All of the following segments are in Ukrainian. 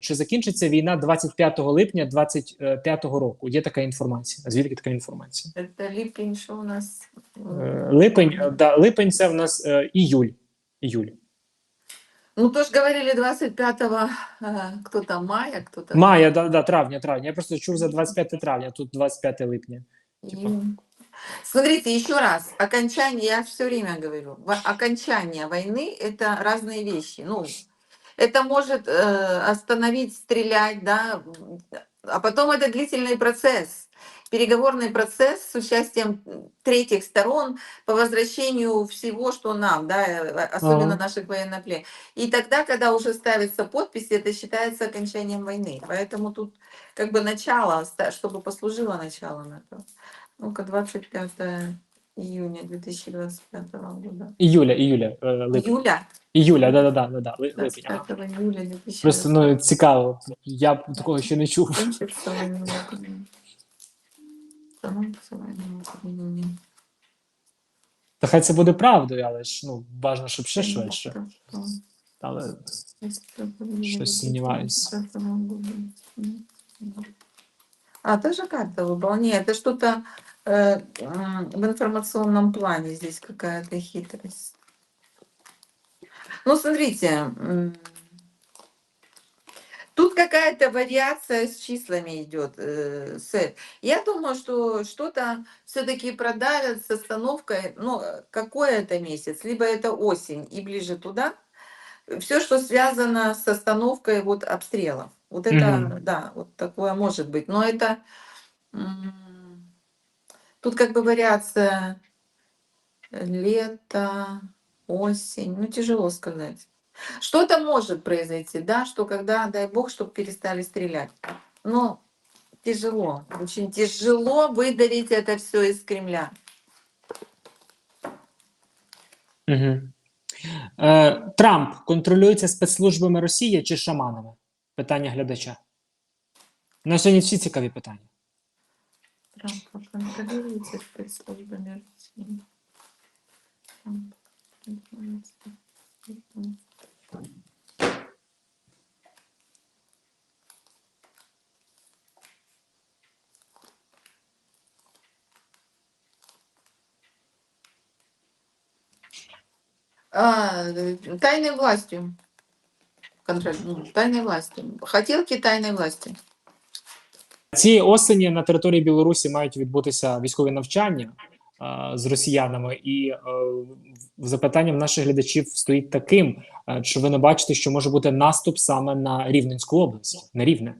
Чи закінчиться війна 25 липня 25 року? Є така інформація. Звідки така інформація? Это липень, что у нас? Е, Липень, е, да, липень це в нас е, іюль. Іюль. Ну, то ж говорили 25-го, э, кто там, мая, кто-то. Мая, да, да, травня, травня. Я просто чув за 25 травня, тут 25 липня. типа. И- Смотрите, еще раз, окончание, я все время говорю, во- окончание войны – это разные вещи. Ну, это может э, остановить, стрелять, да, а потом это длительный процесс, переговорный процесс с участием третьих сторон по возвращению всего, что нам, да, э, особенно Ага. наших военнопленных. И тогда, когда уже ставится подпись, это считается окончанием войны. Поэтому тут как бы начало, чтобы послужило начало на то. Ну-ка, 25 июня 2025 года. Іюля, іюля, е, липень. Июля? Іюля, да, да, да, да, да, ли- липень. ага. 25 июля 2025 Просто ну цікаво. Я б такого ще не чув. Кончится война в Украине. Становится война в Украине. Та хай це буде правдою, але ж ну бажано, щоб ще Понятно, швидше. что Але если это Что-то будет сомневаюсь. 25 года. Мгм. А, тоже карта выпала. Не, это что-то э, м, в информационном плане здесь какая-то хитрость. Ну, смотрите, тут какая-то вариация с числами идет. э, Сет. Я думаю, что что-то все-таки продавят с остановкой, ну, э, какой это месяц, либо это осень и ближе туда. Все, что связано с остановкой вот обстрелов. Вот это, Мгм. да, вот такое может быть. Но это м, тут как бы вариация лето, осень, ну тяжело сказать. Что-то может произойти, да, что когда, дай бог, чтобы перестали стрелять. Но тяжело, очень тяжело выдавить это все из Кремля. Угу. Е, Трамп контролюється спецслужбами Росії чи шаманами? Питання глядача. На сьогодні всі цікаві питання. Трамп контролируется спецслужбами России. Трамп контролируется спецслужбами. А, э, тайной властью. Контроль, ну, тайной властью. Хотелки тайной власти. Цієї осені на території Білорусі мають відбутися військові навчання е, з росіянами, і е, запитанням наших глядачів стоїть таким: е, чи ви не бачите, що може бути наступ саме на Рівненську область, на Рівне?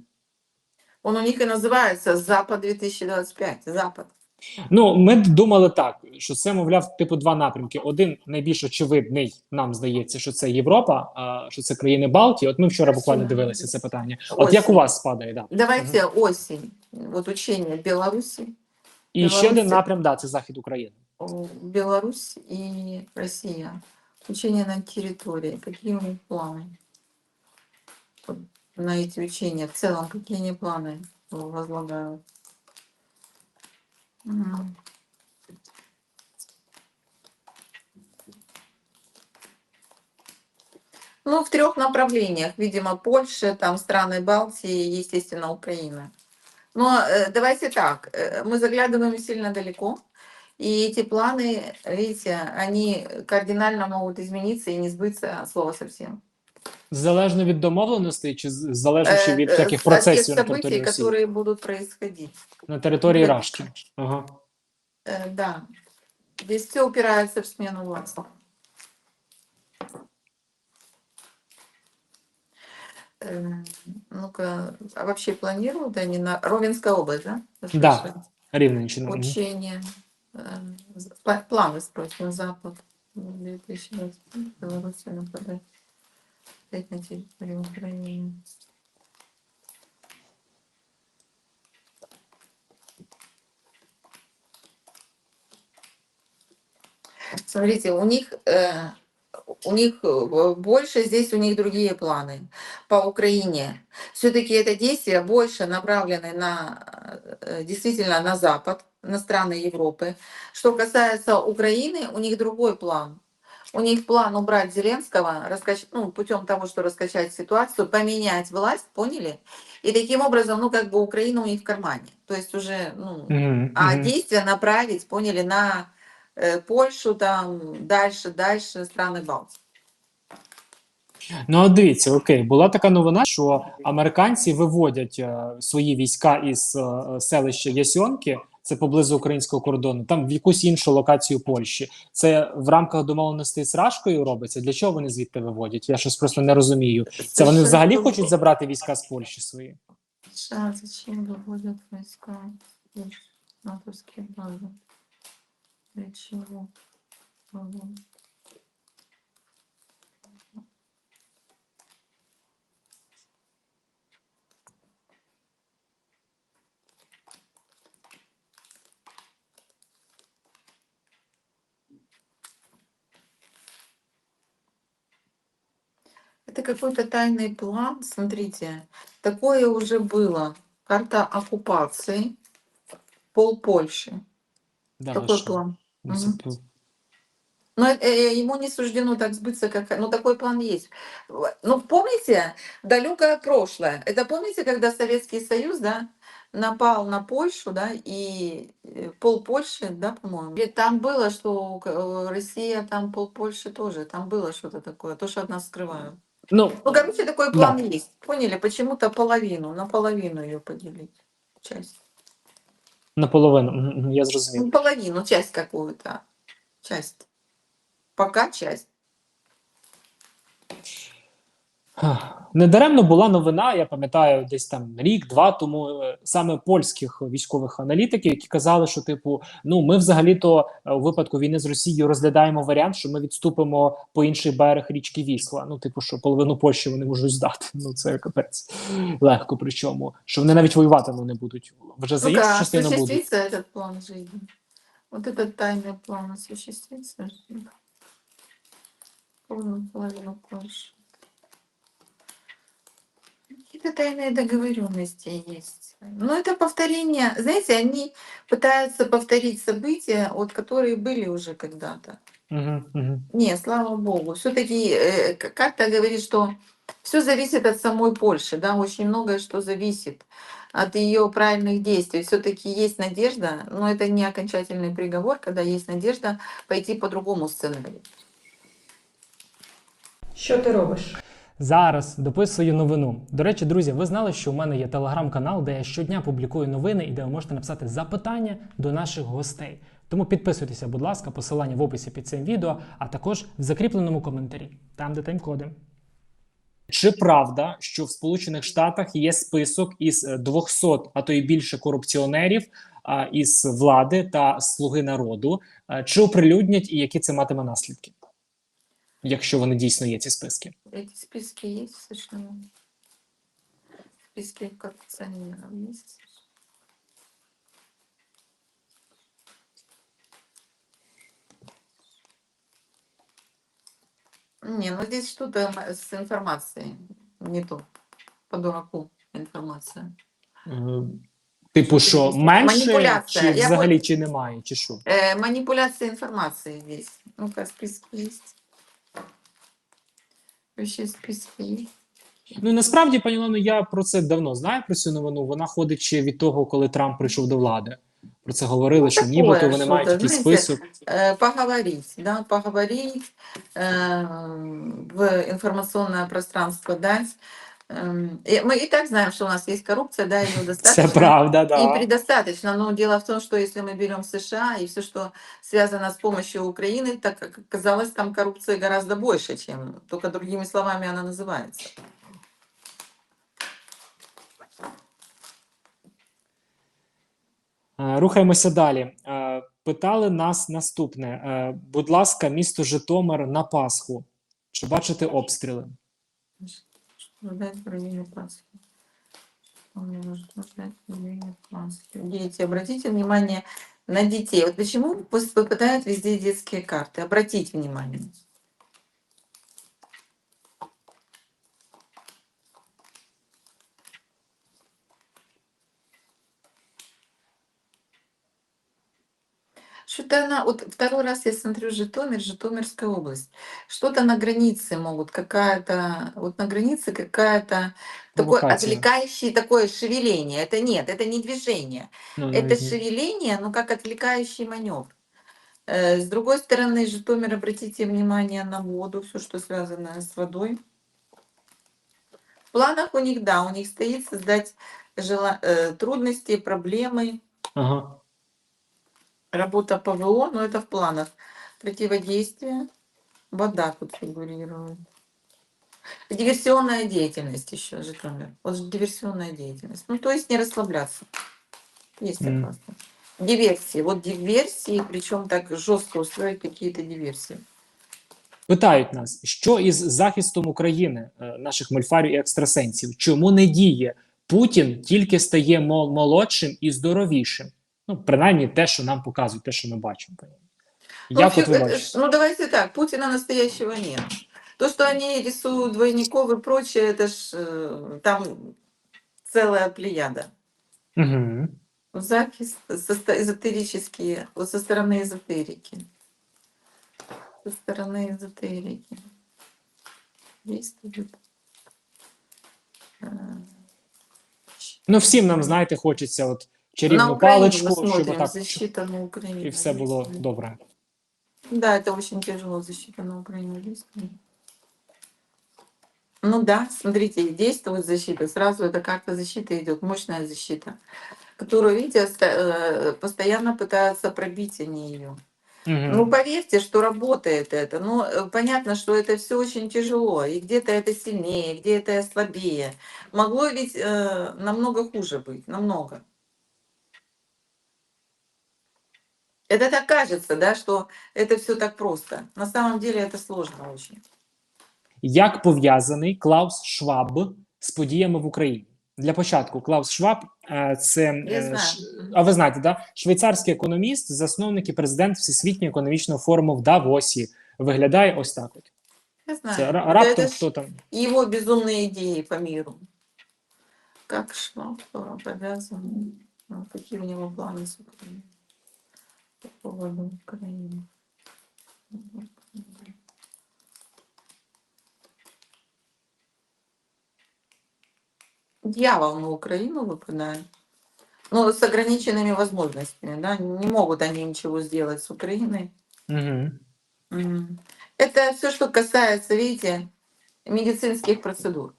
Он у них и называется Запад 2025. Запад. Ну, ми думали так, що це, мовляв, типу два напрямки. Один найбільш очевидний, нам здається, що це Європа, а що це країни Балтії. От ми вчора буквально дивилися це питання. От як у вас спадає, да. Давайте осень. Вот учение Беларуси, І ще Білорусі. один напрям, да, це захід України. о, Беларусь и Россия. Учение на территории. Какие у них планы? Вот На эти учения в целом, какие они планы Ну, в трех направлениях. Видимо, Польша, там страны Балтии, естественно, Украина. Но э, давайте так, э, мы заглядываем сильно далеко, и эти планы, видите, они кардинально могут измениться и не сбыться слова совсем. Залежно від домовленостей, чи з- залежно Э, від э, таких от процесів на тех території событий, Росії, которые будут происходить. на території Э, Рашки. Ага. Э, Да, здесь все упирается в смену власти. Э, Ну-ка, а вообще планируют они на Ровенская область, да? Вы Да. спрашиваете? Рівненщина. Мгм. Учения, э, з- пла- планы спросим на Запад. 2025 Беларусь нападать Опять на территорию Украины. Смотрите, у них э, у них э, больше здесь у них другие планы по Украине. Все-таки это действия больше направлены на э, действительно на Запад, на страны Европы. Что касается Украины, у них другой план. у них план убрать Зеленского, раскач... ну, путем того, что раскачать ситуацию, поменять власть, поняли? И таким образом, ну, как бы Украина у них в кармане. То есть уже, ну, Мгм, а мгм. действия направить, поняли, на э, Польшу, там, дальше, дальше, страны Балтии. Ну, от дивіться, окей, була така новина, що американці виводять е, свої війська із е, селища Ясьонки, це поблизу українського кордону, там в якусь іншу локацію Польщі. Це в рамках домовленостей з Рашкою робиться. Для чого вони звідти виводять? Я щось просто не розумію. Це вони взагалі хочуть забрати війська з Польщі свої? США зачем виводять війська из натовские бази? Для чего? Это какой-то тайный план, смотрите. Такое уже было. Карта оккупации. Пол Польши. Да, Такой що? план. Но э, э, ему не суждено так сбыться, как... Ну, такой план есть. Ну, помните, далекое прошлое. Это помните, когда Советский Союз, да, напал на Польшу, да, и э, пол Польши, да, по-моему. Там было, что Россия, там пол Польши тоже. Там было что-то такое. То, что от нас скрывают. Ну, Ну, короче, такой план есть. Поняли? Почему-то половину, на половину ее поделить. Часть. наполовину, Мгм, мгм, я зрозумів. Ну, половину, часть какую-то. Часть. Пока часть. Недаремно була новина, я пам'ятаю, десь там рік-два тому е, саме польських військових аналітиків, які казали, що типу, ну ми взагалі-то е, у випадку війни з Росією розглядаємо варіант, що ми відступимо по інший берег річки Вісла. Ну, типу, що половину Польщі вони можуть здати. Ну це капець легко. Причому що вони навіть воювати ну, не будуть. Вже за іншу Ну-ка, частину будуть. осуществится этот план жизни? Вот этот тайный план осуществится? Полную половину Польши. Какие-то тайные договоренности есть. Но это повторение. Знаете, они пытаются повторить события, вот, которые были уже когда-то. Угу, угу. Не, слава богу. Все-таки э, к- карта говорит, что все зависит от самой Польши, да, очень многое что зависит от ее правильных действий. Все-таки есть надежда, но это не окончательный приговор, когда есть надежда пойти по другому сценарию. Що ти робиш? Зараз дописую новину. До речі, друзі, ви знали, що у мене є телеграм-канал, де я щодня публікую новини і де ви можете написати запитання до наших гостей. Тому підписуйтеся, будь ласка, посилання в описі під цим відео, а також в закріпленому коментарі, там де тайм-коди. Чи правда, що в Сполучених Штатах є список із е, 200, а то й більше корупціонерів із влади та слуги народу? Е, Чи оприлюднять і які це матиме наслідки? Якщо вони дійсно є ці списки? Эти списки есть в Списки коррупционеров есть? Не, ну здесь что-то м- с информацией не то. По дураку информация. Е, Типу, що менше, Маніпуляція. чи Я взагалі чи немає, чи що? Э, манипуляция информацией здесь. Ну-ка, списки есть. Вообще пісні. Ну насправді, пані Олено, я про це давно знаю про цю новину. Вона ходить ще від того, коли Трамп прийшов до влади. Про це говорили, що таке, нібито вони мають якийсь список. Э, поговорить, да, поговорить, э, в інформаційне пространство дать. Эм, и мы и так знаем, что у нас есть коррупция, да, ее Це достаточно. правда, И да. предостаточно. Но дело в том, что если мы берем США и все, что связано с помощью Украины, так как оказалось, там коррупции гораздо больше, чем только другими словами она называется. Е, Рухаємося далі. Е, Питали нас наступне. Е, Будь ласка, місто Житомир на Пасху. Чи бачите обстріли? Ждать проявления Пасхи. Дети, обратите внимание на детей. Вот почему пытают везде детские карты? Обратите внимание. Что-то она, вот второй раз я смотрю Житомир, Житомирская область. Что-то на границе могут, какая-то, вот на границе какая-то такое отвлекающее такое шевеление. Это нет, это не движение. Ну, Это навіть ні. шевеление, ну как отвлекающий маневр. Э, С другой стороны, Житомир, обратите внимание на воду, все, что связано с водой. В планах у них, да, у них стоит создать жела- э, трудности, проблемы, Ага. Работа ПВО, но это в планах. Противодействие, вода тут фигурирует. Диверсионная деятельность еще, Житомир. Вот же диверсионная деятельность. Ну, то есть не расслабляться. Есть М. такое. Диверсии. Вот диверсии, причем так жестко устроить какие-то диверсии. Питають нас, що із захистом України, е, наших мольфарів і екстрасенсів, чому не діє? Путін тільки стає молодшим і здоровішим. Ну, принаймні, те, що нам показують, те, що ми бачимо. Ну, Як вообще, от ви это бачите? ж- ну, давайте так, Путина настоящего нет. То, что они рисуют двойников и прочее, это ж э, там целая плеяда. Угу. Захист со ста- эзотерические, вот со стороны эзотерики. Со стороны эзотерики. Действует. Э, Ну, всім нам, знаєте, хочеться от На чарівну паличку, щоб отак защита на Украине. і все було добре. Да, это очень тяжело, защита на Украине. Ну да, смотрите, действует защита. Сразу эта карта защиты идет, мощная защита, которую, видите, э, постоянно пытаются пробить они ее. Угу. Ну, поверьте, что работает это. Ну, э, понятно, что это все очень тяжело. И где-то это сильнее, где-то слабее. Могло ведь э, намного хуже быть, намного. Это так кажется, да, что это все так просто. На самом деле это сложно очень. Як пов'язаний Клаус Шваб з подіями в Україні? Для початку Клаус Шваб е, це Я е, знаю. ш- а ви знаєте, да? швейцарський економіст, засновник і президент Всесвітнього економічного форуму в Давосі. Виглядає ось так. От Я знаю. це ра- Это- раптом это ж хто там. его безумные идеи по миру. Как что повязаны, ну, какие у него планы с Украиной по поводу Украины. Дьявол на Украину выпадает. Ну, с ограниченными возможностями, да, не могут они ничего сделать с Украиной. Угу. Мгм. Это все, что касается, видите, медицинских процедур.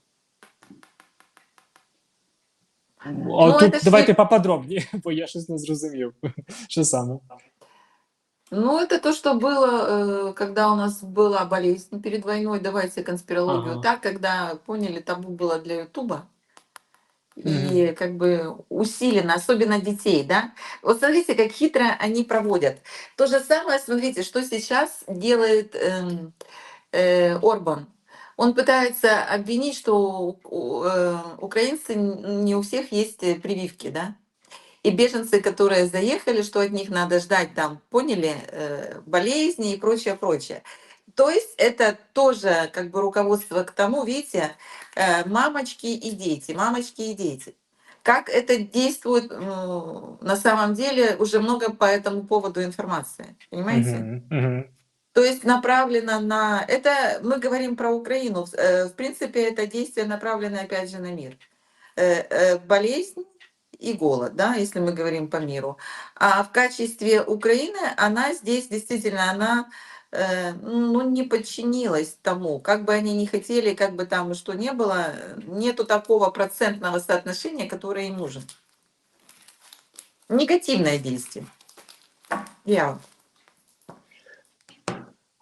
О, Ну, тут це ж давайте є- поподробніше, бо я щось не зрозумів. Що саме? Ну, это то, что было, э, когда у нас была болезнь перед войной. Давайте конспирологию Ага. так, когда поняли, табу было для Ютуба. И Мгм. как бы усиленно, особенно детей, да. Вот смотрите, как хитро они проводят. То же самое, смотрите, что сейчас делает эм, э, Орбан. Он пытается обвинить, что у- у, э, украинцы не у всех есть э, прививки, да. И беженцы, которые заехали, что от них надо ждать там, поняли, э, болезни и прочее, прочее. То есть это тоже как бы руководство к тому, видите, э, мамочки и дети, мамочки и дети. Как это действует ну, на самом деле, уже много по этому поводу информации, понимаете? То есть направлено на... Это мы говорим про Украину. В- э, принципе, это действие направлено опять же на мир. Болезнь и голод, да, если мы говорим по миру. А в качестве Украины она здесь действительно, она э, ну, не подчинилась тому, как бы они ни хотели, как бы там что ни было, нету такого процентного соотношения, которое им нужен. Негативное действие. Я.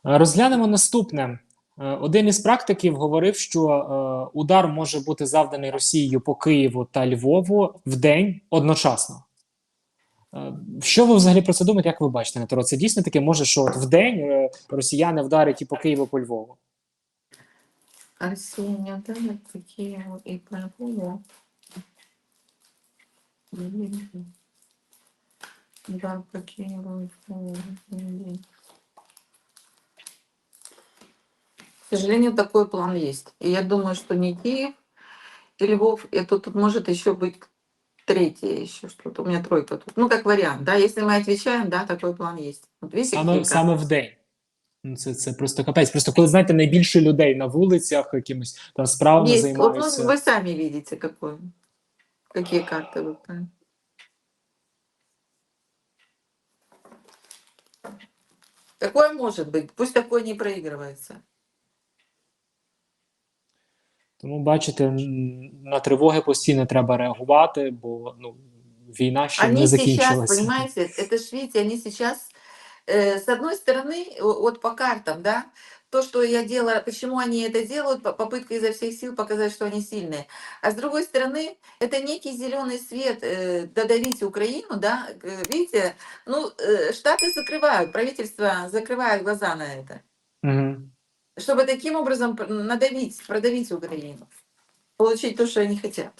Розглянемо наступне. Е, Один із практиків говорив, що е, удар може бути завданий Росією по Києву та Львову в день одночасно. Е, Що ви взагалі про це думаєте? Як ви бачите, Натаро? Це дійсно таке може, що от в день росіяни вдарять і по Києву, по Львову? Арсения, да, такие вот и прогулы. Да, какие вот. э, К сожалению, такой план есть. И я думаю, что не Киев и Львов, это тут может еще быть третье еще что-то. У меня тройка тут. Ну, как вариант, да. Если мы отвечаем, да, такой план есть. Вот видите, Саме, какие саме в день. Ну, Це, це просто капець. Просто коли знаєте, найбільше людей на вулицях якимось там справами Есть. Вот, ну, займаються. вы сами видите, какой. Какие карты выпали. Такое может быть. Пусть такое не проигрывается. Тому бачите, н- на тривоги постійно треба реагувати, бо ну війна ще Они не сейчас, закінчилася. понимаете, это ж, видите, они сейчас, э, с одной стороны, о- вот по картам, да, то, что я делала, почему они это делают, по- попытка изо всех сил показать, что они сильные. А с другой стороны, это некий зеленый свет э, додавить Украину, да, э, видите, ну, э, Штаты закрывают, правительство закрывает глаза на это, Мгм. чтобы таким образом надавить, продавить Украину, получить то, что они хотят.